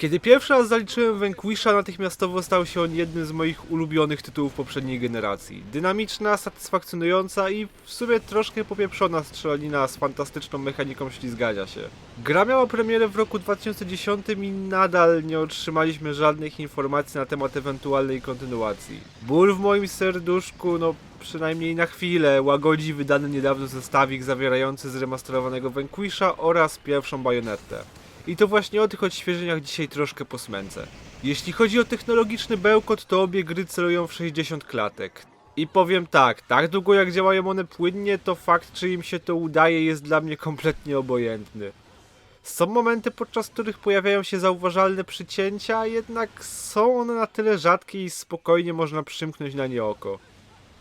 Kiedy pierwszy raz zaliczyłem Vanquisha, natychmiastowo stał się on jednym z moich ulubionych tytułów poprzedniej generacji. Dynamiczna, satysfakcjonująca i w sumie troszkę popieprzona strzelanina z fantastyczną mechaniką ślizgania się. Gra miała premierę w roku 2010 i nadal nie otrzymaliśmy żadnych informacji na temat ewentualnej kontynuacji. Ból w moim serduszku, no przynajmniej na chwilę, łagodzi wydany niedawno zestawik zawierający zremasterowanego Vanquisha oraz pierwszą bajonetę. I to właśnie o tych odświeżeniach dzisiaj troszkę posmęcę. Jeśli chodzi o technologiczny bełkot, to obie gry celują w 60 klatek. I powiem tak, tak długo jak działają one płynnie, to fakt czy im się to udaje jest dla mnie kompletnie obojętny. Są momenty, podczas których pojawiają się zauważalne przycięcia, jednak są one na tyle rzadkie i spokojnie można przymknąć na nie oko.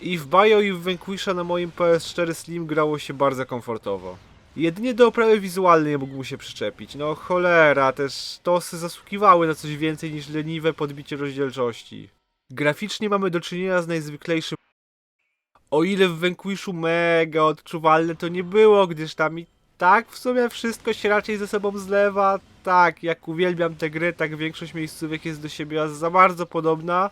I w Bio i w Vanquisha na moim PS4 Slim grało się bardzo komfortowo. Jedynie do oprawy wizualnej mógł się przyczepić. No cholera, te stosy zasługiwały na coś więcej niż leniwe podbicie rozdzielczości. Graficznie mamy do czynienia z najzwyklejszym o ile w Vanquishu mega odczuwalne to nie było, gdyż tam i tak w sumie wszystko się raczej ze sobą zlewa. Tak, jak uwielbiam tę grę, tak większość miejscówek jest do siebie za bardzo podobna.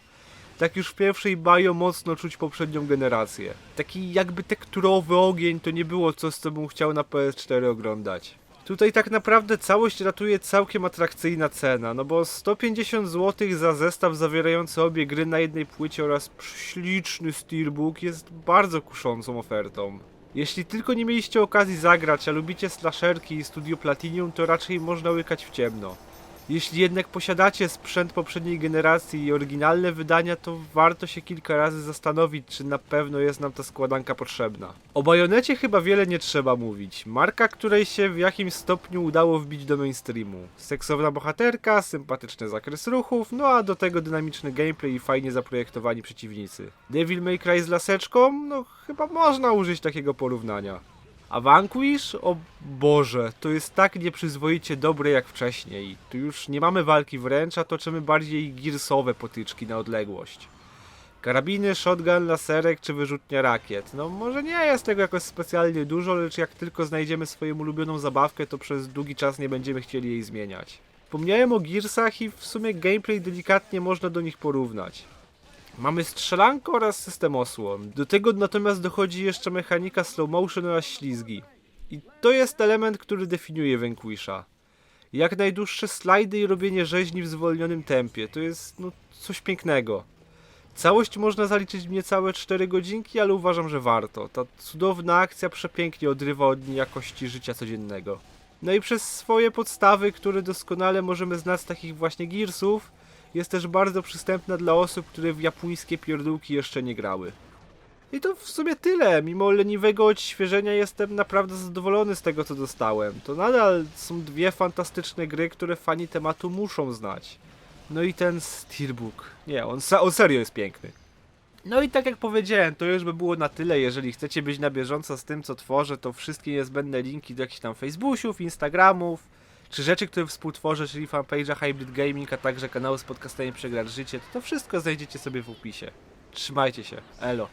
Tak już w pierwszej Bio mocno czuć poprzednią generację. Taki jakby tekturowy ogień to nie było coś, co bym chciał na PS4 oglądać. Tutaj tak naprawdę całość ratuje całkiem atrakcyjna cena, no bo 150 zł za zestaw zawierający obie gry na jednej płycie oraz śliczny steelbook jest bardzo kuszącą ofertą. Jeśli tylko nie mieliście okazji zagrać, a lubicie slasherki i Studio Platinum, to raczej można łykać w ciemno. Jeśli jednak posiadacie sprzęt poprzedniej generacji i oryginalne wydania, to warto się kilka razy zastanowić, czy na pewno jest nam ta składanka potrzebna. O Bajonecie chyba wiele nie trzeba mówić. Marka, której się w jakimś stopniu udało wbić do mainstreamu. Seksowna bohaterka, sympatyczny zakres ruchów, no a do tego dynamiczny gameplay i fajnie zaprojektowani przeciwnicy. Devil May Cry z laseczką? No chyba można użyć takiego porównania. A Vanquish? O Boże, to jest tak nieprzyzwoicie dobre jak wcześniej. Tu już nie mamy walki wręcz, a toczymy bardziej girsowe potyczki na odległość. Karabiny, shotgun, laserek czy wyrzutnia rakiet. No może nie jest tego jakoś specjalnie dużo, lecz jak tylko znajdziemy swoją ulubioną zabawkę, to przez długi czas nie będziemy chcieli jej zmieniać. Wspomniałem o Gearsach i w sumie gameplay delikatnie można do nich porównać. Mamy strzelankę oraz system osłon. Do tego natomiast dochodzi jeszcze mechanika slow motion oraz ślizgi. I to jest element, który definiuje Vanquisha. Jak najdłuższe slajdy i robienie rzeźni w zwolnionym tempie. To jest no, coś pięknego. Całość można zaliczyć w niecałe 4 godzinki, ale uważam, że warto. Ta cudowna akcja przepięknie odrywa od jakości życia codziennego. No i przez swoje podstawy, które doskonale możemy znać z takich właśnie Gearsów, jest też bardzo przystępna dla osób, które w japońskie pierdółki jeszcze nie grały. I to w sumie tyle. Mimo leniwego odświeżenia jestem naprawdę zadowolony z tego, co dostałem. To nadal są dwie fantastyczne gry, które fani tematu muszą znać. No i ten Steelbook. Nie, on, on serio jest piękny. No i tak jak powiedziałem, to już by było na tyle. Jeżeli chcecie być na bieżąco z tym, co tworzę, to wszystkie niezbędne linki do jakichś tam Facebooków, Instagramów, czy rzeczy, które współtworzę, czyli fanpage'a Hybrid Gaming, a także kanału z podcastami Przegrać Życie, to, to wszystko znajdziecie sobie w opisie. Trzymajcie się. Elo.